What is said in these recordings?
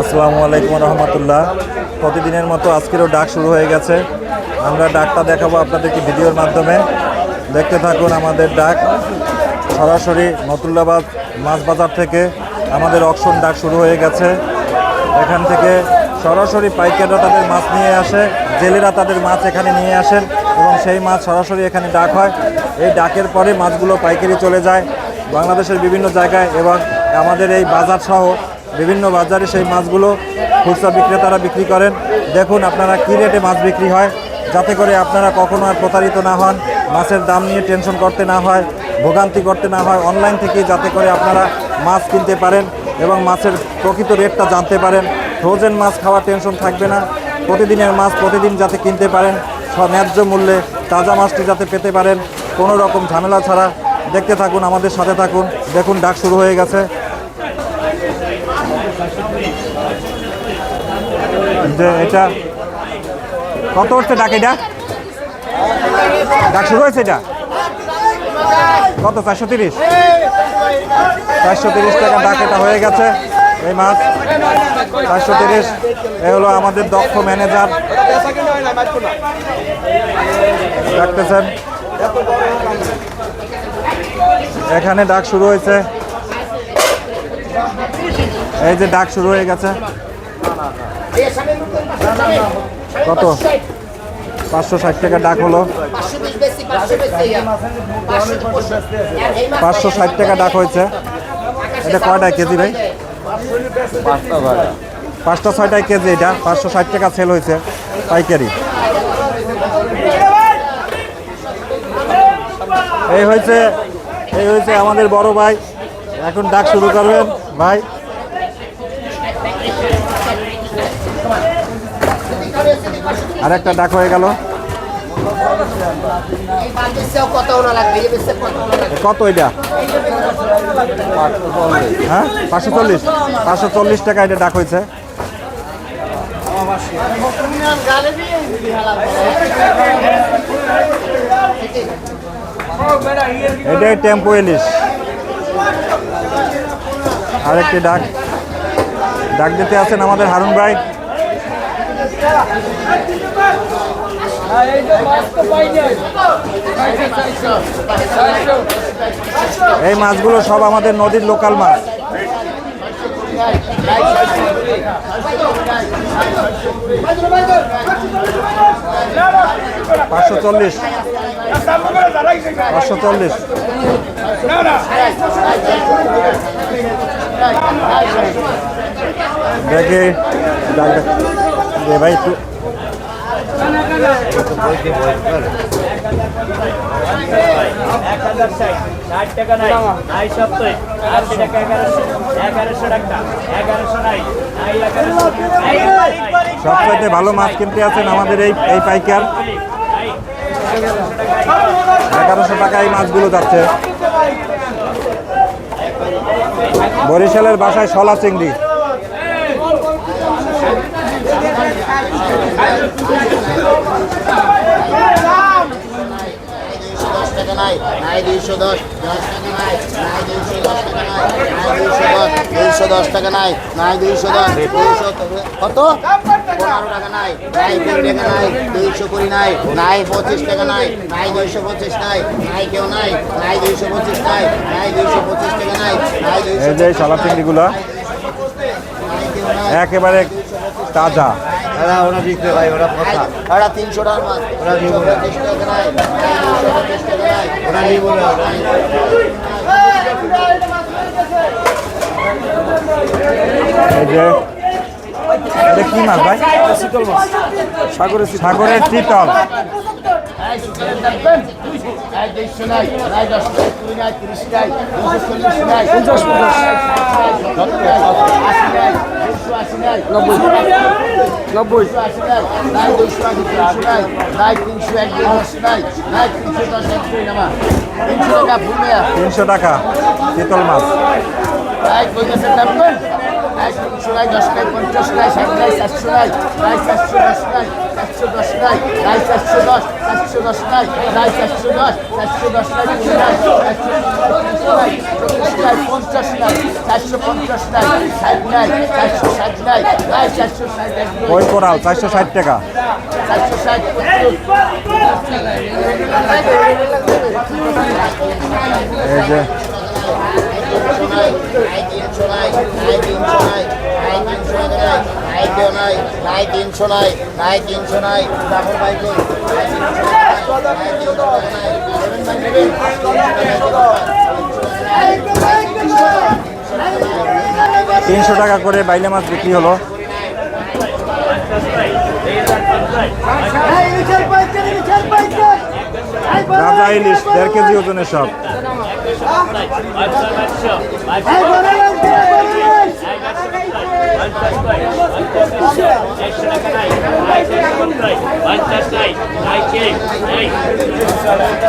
আসসালামু আলাইকুম রহমতুল্লাহ। প্রতিদিনের মতো আজকেরও ডাক শুরু হয়ে গেছে। আমরা ডাকটা দেখাবো আপনাদেরকে ভিডিওর মাধ্যমে। দেখতে থাকুন আমাদের ডাক। সরাসরি নতুল্লাবাদ মাছ বাজার থেকে আমাদের অকশন ডাক শুরু হয়ে গেছে। এখান থেকে সরাসরি পাইকাররা তাদের মাছ নিয়ে আসে। জেলেরা তাদের মাছ এখানে নিয়ে আসেন এবং সেই মাছ সরাসরি এখানে ডাক হয়। এই ডাকের পরে মাছগুলো পাইকারি চলে যায়। বাংলাদেশের বিভিন্ন জায়গায় এবং আমাদের এই বাজার সহ বিভিন্ন বাজারে সেই মাছগুলো খুচরা বিক্রেতারা বিক্রি করেন। দেখুন আপনারা কী রেটে মাছ বিক্রি হয়। যাতে করে আপনারা কখনো আর প্রতারিত না হন, মাছের দাম নিয়ে টেনশন করতে না হয়, ভোগান্তি করতে না হয়, অনলাইন থেকে যাতে করে আপনারা মাছ কিনতে পারেন এবং মাছের প্রকৃত রেটটা জানতে পারেন। ফ্রোজেন মাছ খাওয়ার টেনশন থাকবে না। প্রতিদিনের মাছ প্রতিদিন যাতে কিনতে পারেন ন্যায্য মূল্যে তাজা মাছটি যাতে পেতে পারেন, কোনো রকম ঝামেলা ছাড়া। দেখতে থাকুন, আমাদের সাথে থাকুন। দেখুন, ডাক শুরু হয়ে গেছে। যে এটা কত হচ্ছে ডাক এটা? ডাক শুরু হয়েছে এটা? কত, চারশো তিরিশ? চারশো তিরিশ টাকা ডাক এটা হয়ে গেছে এই মাছ। চারশো তিরিশ, এ হলো আমাদের দক্ষ ম্যানেজার। ডাকতেছেন। এখানে ডাক শুরু হয়েছে। এই যে ডাক শুরু হয়ে গেছে। কত? পাঁচশো ষাট টাকা ডাক হলো। পাঁচশো ষাট টাকা ডাক হয়েছে। এটা কয়টা কেজি ভাই? পাঁচটা ছয়টায় কেজি এটা। পাঁচশো ষাট টাকা সেল হয়েছে পাইকারি। এই হয়েছে এই হয়েছে আমাদের বড় ভাই। এখন ডাক শুরু করবেন ভাই। আর একটা ডাক হয়ে গেল। কত এটা? হ্যাঁ? পাঁচশো চল্লিশ। পাঁচশো চল্লিশ টাকা এটা ডাক হয়েছে। এটাই টেম্পো ইলিশ। আরেকটি ডাক। ডাক দিতে আছেন আমাদের হারুন ভাই। এই মাছগুলো সব আমাদের নদীর লোকাল মাছ। পাঁচশো চল্লিশ। পাঁচশো চল্লিশ। দেখি দে ভাই, একটু সবচাইতে ভালো মাছ কিনতে আছেন আমাদের এই এই পাইকার। এগারোশো টাকা এই মাছগুলো যাচ্ছে। বরিশালের বাসায় শলা চিংড়ি দশ টাকা নাই দুইশো দশ টাকা নাই দুইশো দশ টাকা দুইশো দশ টাকা নাই দুইশো দশ দুইশো কত পনেরো টাকা নাই টাকা দুইশো কুড়ি নাই পঁচিশ টাকা দুইশো পঁচিশ নাই কেউ দুইশো পঁচিশ নাই দুইশো পঁচিশ টাকা নাই একেবারে তাজা। ওরা ওরা বিক্রি ভাই ওরা কথা ওরা তিনশো টাকা মাছ ওরা নিব না ওরা এই যে এটা কি মাছ ভাই শীতল মাছ সাগরের সাগরের শীতল নাই পঞ্চাশ আশি নাই দুশো আশি নাই নব্বই নব্বই নাই আশি তিনশো নাই নাই তিনশো এক নাই নাই তিনশো দশ এক তিনশো টাকা ফুল তিনশো টাকা শীতল মাছ নাই কই গেছে নামবেন নাই নাই তিনশো নাই দশ নাই পঞ্চাশ নাই ষাট নাই চারশো নাই নাই চারশো দশ নাই চারশো দশ নাই চারশো দশ চারশো দশ নাই চারশো দশ চারশো দশ নাই চল্লিশ নাই পঞ্চাশ নাই চারশো পঞ্চাশ নাই ষাট নাই চারশো ষাট নাই চারশো ষাট ওই কোরাল চারশো ষাট টাকা। চারশো ষাট এই যে তিনশো তিনশো তিনশো তিনশো তিনশো নাই তিনশো টাকা করে বাইলে মাছ বিক্রি হলো। রাজা ইলিশ, দেড় কেজি ওজনের সব।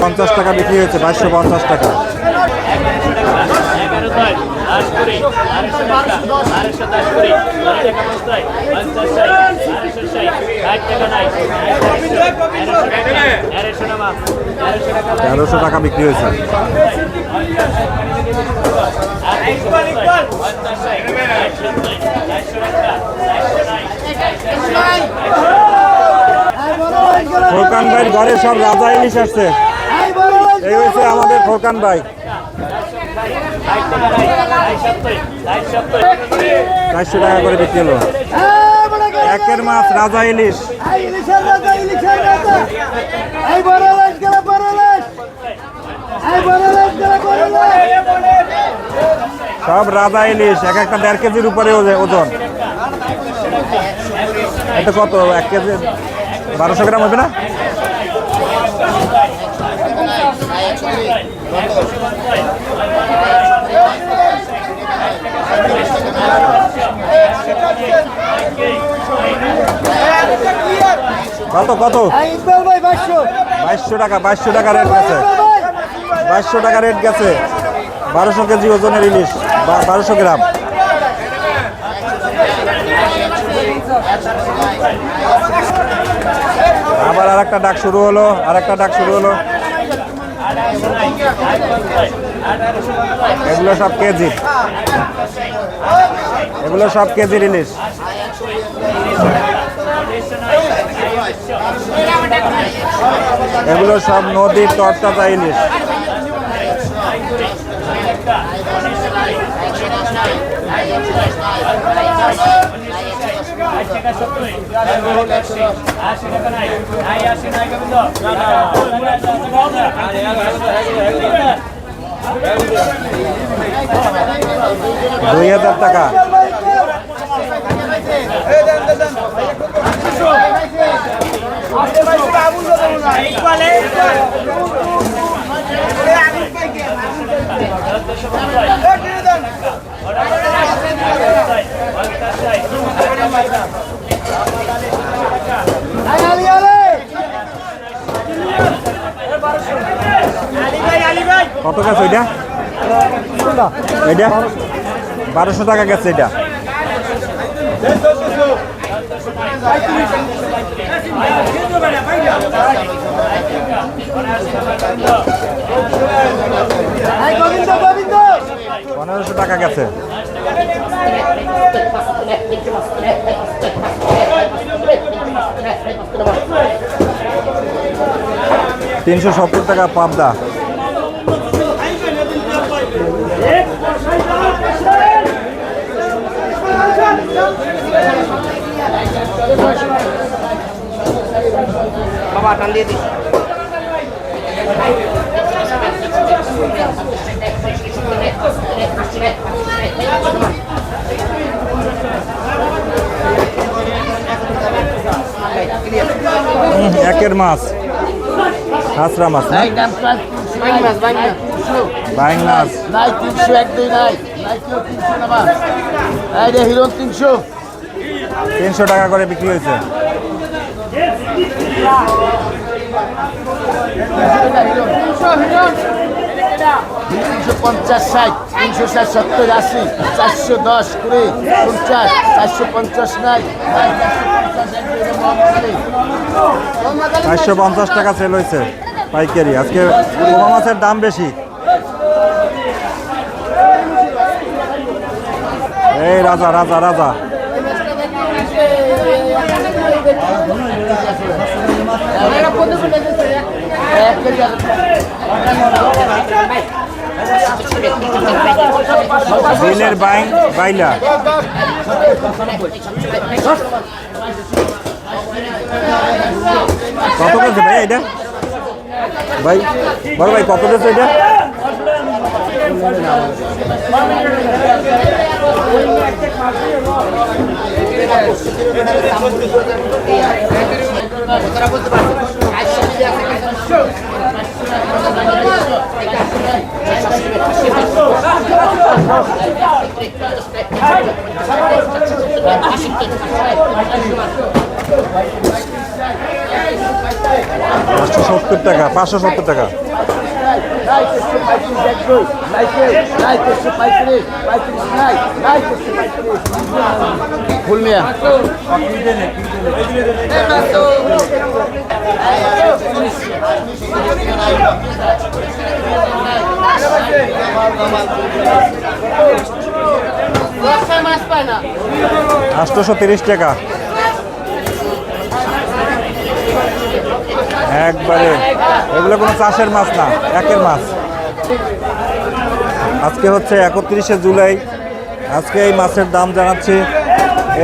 পঞ্চাশ টাকা বিক্রি হয়েছে বাইশশো পঞ্চাশ টাকা। তেরোশো টাকা বিক্রি হয়েছে। ফোরকান ভাই, ঘরে সব রাজা ইলিশ আসছে। এই হয়েছে আমাদের ফোরকান ভাই। চারশো টাকা করে বিক্রি হলো। একের মাছ রাজা ইলিশ। সব রাজা ইলিশ এক একটা দেড় কেজির উপরে ওজে- ওজন। এটা কত? এক কেজি? বারোশো গ্রাম হবে না? কত কত? বাইশশো। টাকা বাইশশো টাকা রেট গেছে বাইশশো টাকা রেট গেছে। বারোশো কেজি ওজনের ইলিশ বারোশো গ্রাম। আবার আর একটা ডাক শুরু হলো আর একটা ডাক শুরু হলো। এগুলো সব কেজি। এগুলো সব কেজির ইলিশ। এগুলো সব নদীর তরতাজা ইলিশ। আশি টাকা। নাই নাই আশি নাই গোবিন্দ দুই হাজার টাকা কত গেছে ওইটা এইটা বারোশো টাকা গেছে এটা। পনেরোশো টাকা গেছে। তিনশো সত্তর টাকা পাবদা। হুম, মাছ? হাসরা মাছ বাইং মাছ। নাই তিনশো এক দুই নাই। তিনশো তিনশো টাকা করে বিক্রি হয়েছে। তিনশো তিনশো পঞ্চাশ ষাট তিনশো ষাট সত্তর আশি চারশো দশ কুড়ি পঞ্চাশ চারশো পঞ্চাশ নাই চারশো পঞ্চাশ টাকা সেল হয়েছে পাইকারি। আজকে পোমা মাছের দাম বেশি। এই রাজা রাজা রাজা। বাইলা। কত করছে ভাই এটা ভাই বড় ভাই কত করছে এটা পাঁচশো সত্তর টাকা পাঁচশো সত্তর টাকা ফুল মিয়া মাছ পায় না আটশোশো তিরিশ টাকা একবারে। এগুলো কোনো চাষের মাছ না, একের মাছ। আজকে হচ্ছে একত্রিশে জুলাই। আজকে এই মাছের দাম জানাচ্ছি।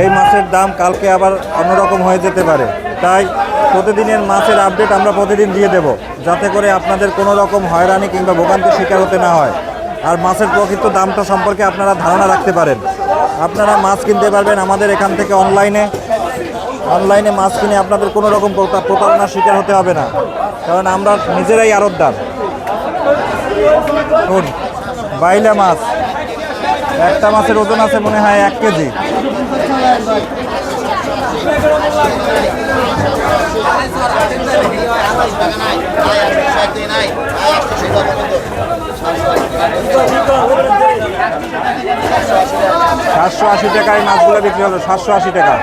এই মাছের দাম কালকে আবার অন্যরকম হয়ে যেতে পারে। তাই প্রতিদিনের মাছের আপডেট আমরা প্রতিদিন দিয়ে দেব, যাতে করে আপনাদের কোনো রকম হয়রানি কিংবা ভোগান্তির শিকার হতে না হয়। আর মাছের প্রকৃত দামটা সম্পর্কে আপনারা ধারণা রাখতে পারেন। আপনারা মাছ কিনতে পারবেন আমাদের এখান থেকে অনলাইনে অনলাইনে মাছ কিনে আপনাদের কোনো রকম প্রতা- প্রতারণার শিকার হতে হবে না। কারণ আমরা নিজেরাই আড়তদার। শুন বাইলা মাছ, একটা মাছের ওজন আছে মনে হয় এক কেজি। সাতশো আশি টাকায় মাছগুলো বিক্রি হলো সাতশো আশি টাকা।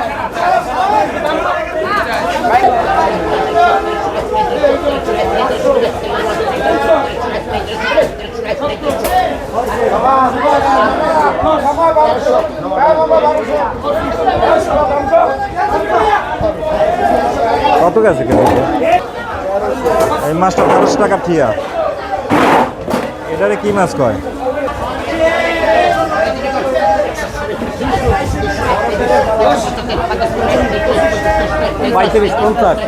কত গেছে এই মাছটা তেরোশো টাকা ঠিয়া। এটারে কি মাছ কয়? পঁয়ত্রিশ পঞ্চাশ।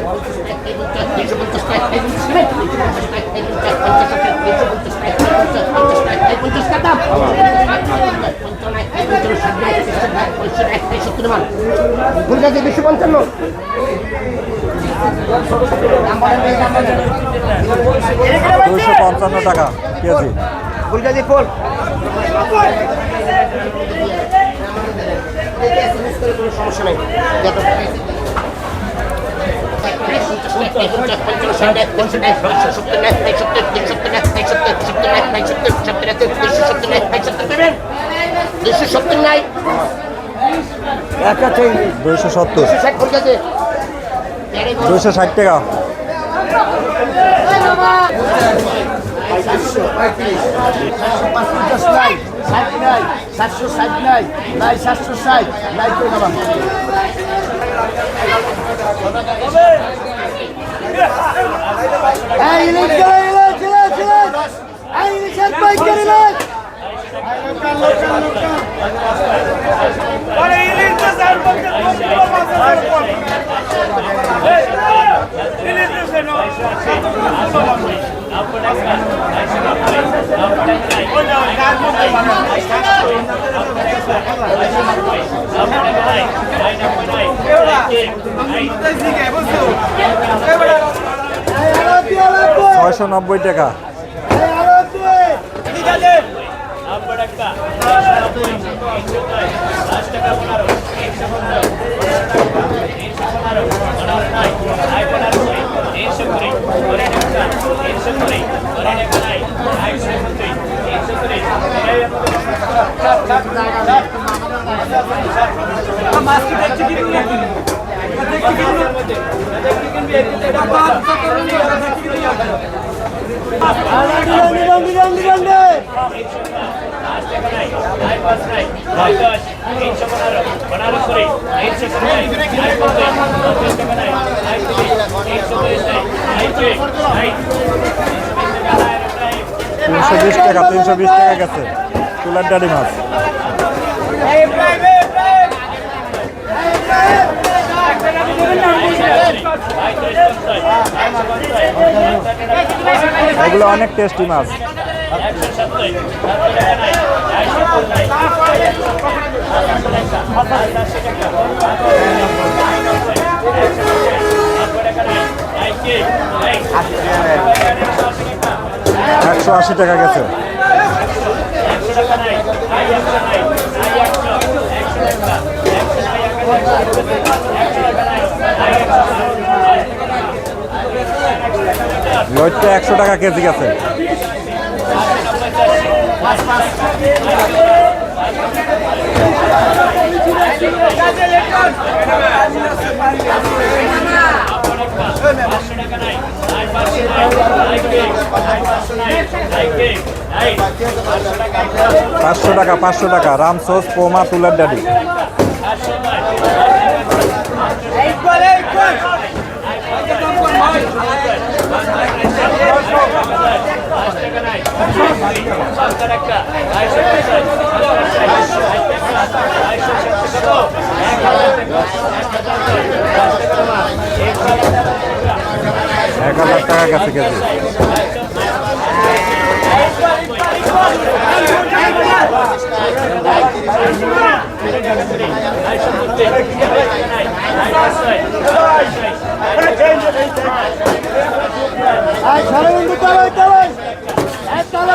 দুশো পঞ্চান্ন। টাকা কেজি। ফুলগাজি ফুল। সমস্যা নেই দুশো সত্তর নাই একটা চেঞ্জ দুইশো সত্তর। দুইশো ষাট টাকা পঞ্চাশ নাই ষাট নাই সাতশো ষাট নাই নাই সাতশো ষাট নাই করে দেওয়া এই ইলিশ গেলে ইলিশ ইলিশ ইলিশ এই ইলিশের পাইকারি ইলিশ ছয়শো নব্বই টাকা ঠিক আছে আব্বা টাকা তিনশো দশ টাকা পনেরো তিনশো কুড়ি কুড়ি টাকা। তিনশো কুড়ি কুড়ি টাকা নাই একশো কুড়ি তিনশো বিশ টাকা তিনশো বিশ টাকা গেছে। তুলার ডালি মাছ। এগুলো অনেক টেস্টি মাছ। একশো সত্তর টাকা নাই একশো লইটটা একশো টাকা কেজি গেছে পাঁচশো টাকা পাঁচশো টাকা রামসোস পোমা তুলার ডালি। এক হাজার টাকা গেছে। কেজি তিনশো তিনশো তিনশো তিরিশ টাকা গেছে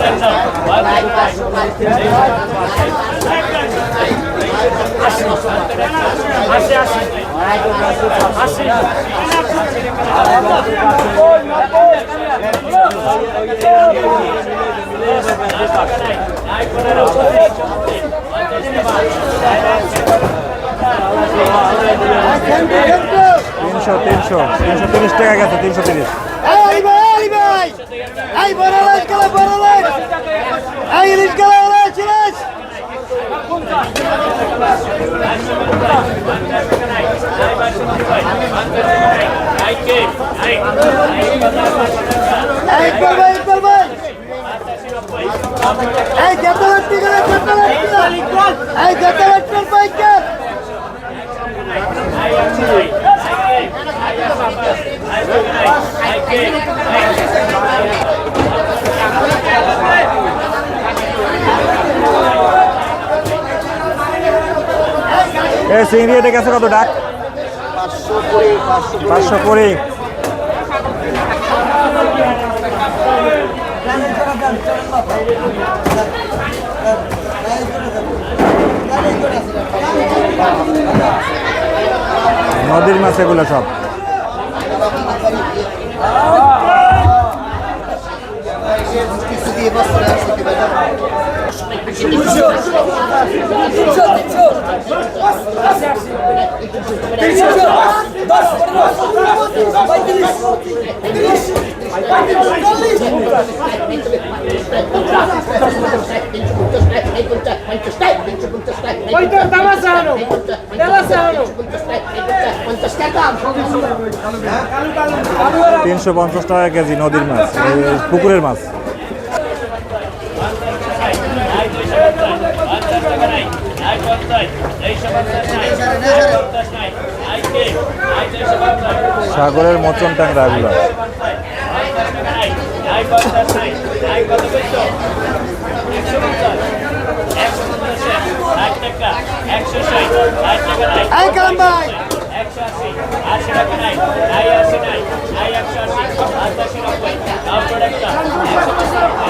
তিনশো তিরিশ এই বড় লাইট এই ইলিশ কালা ইলিশ ইলিশ এই ইকবাল ভাই ইকবাল ভাই। এই যত ব্যক্তি গেলে যত ব্যক্তি এই যত ব্যক্তি পাইকার এই চিংড়ি এটা গেছে কত ডাক? পাঁচশো পাঁচশো নদীর মাছ এগুলো সব কিছু দিয়ে বস্তা একশো দিবে তিনশো পঞ্চাশ টাকা কেজি নদীর মাছ পুকুরের মাছ। সাগরের মোচন ট্যাংরা এগুলো। একশো আশি আশি টাকা নাই নাই আশি নাই নাই একশো আশি আটাশি নব্বই নব্বই টাকা একশো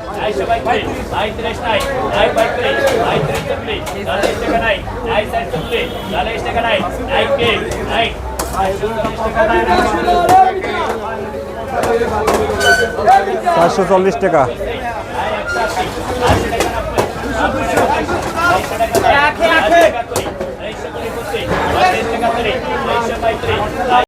ナイスバイプレイナイスレシナイナイスバイプレイナイスプレイナイスしていかないナイスイスプレイナイスしていかないナイスゲームナイス最初40 টাকা রাখে রাখে